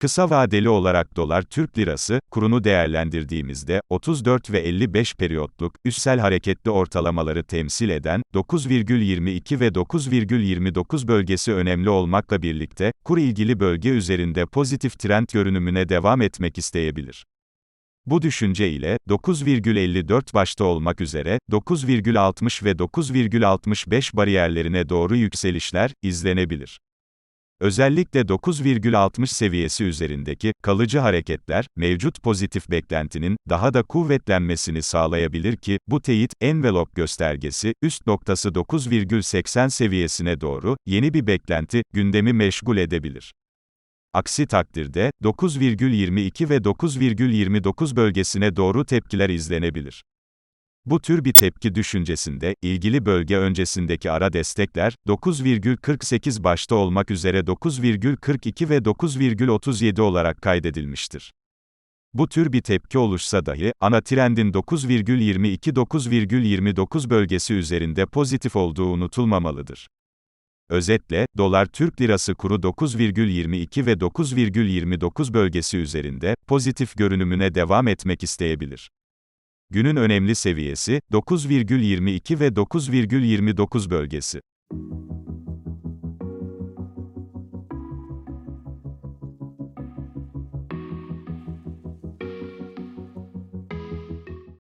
Kısa vadeli olarak dolar Türk lirası, kurunu değerlendirdiğimizde, 34 ve 55 periyotluk, üssel hareketli ortalamaları temsil eden, 9,22 ve 9,29 bölgesi önemli olmakla birlikte, kur ilgili bölge üzerinde pozitif trend görünümüne devam etmek isteyebilir. Bu düşünce ile, 9,54 başta olmak üzere, 9,60 ve 9,65 bariyerlerine doğru yükselişler, izlenebilir. Özellikle 9,60 seviyesi üzerindeki kalıcı hareketler, mevcut pozitif beklentinin daha da kuvvetlenmesini sağlayabilir ki, bu teyit, envelope göstergesi, üst noktası 9,80 seviyesine doğru, yeni bir beklenti, gündemi meşgul edebilir. Aksi takdirde, 9,22 ve 9,29 bölgesine doğru tepkiler izlenebilir. Bu tür bir tepki düşüncesinde, ilgili bölge öncesindeki ara destekler, 9,48 başta olmak üzere 9,42 ve 9,37 olarak kaydedilmiştir. Bu tür bir tepki oluşsa dahi, ana trendin 9,22-9,29 bölgesi üzerinde pozitif olduğu unutulmamalıdır. Özetle, dolar Türk lirası kuru 9,22 ve 9,29 bölgesi üzerinde, pozitif görünümüne devam etmek isteyebilir. Günün önemli seviyesi, 9,22 ve 9,29 bölgesi.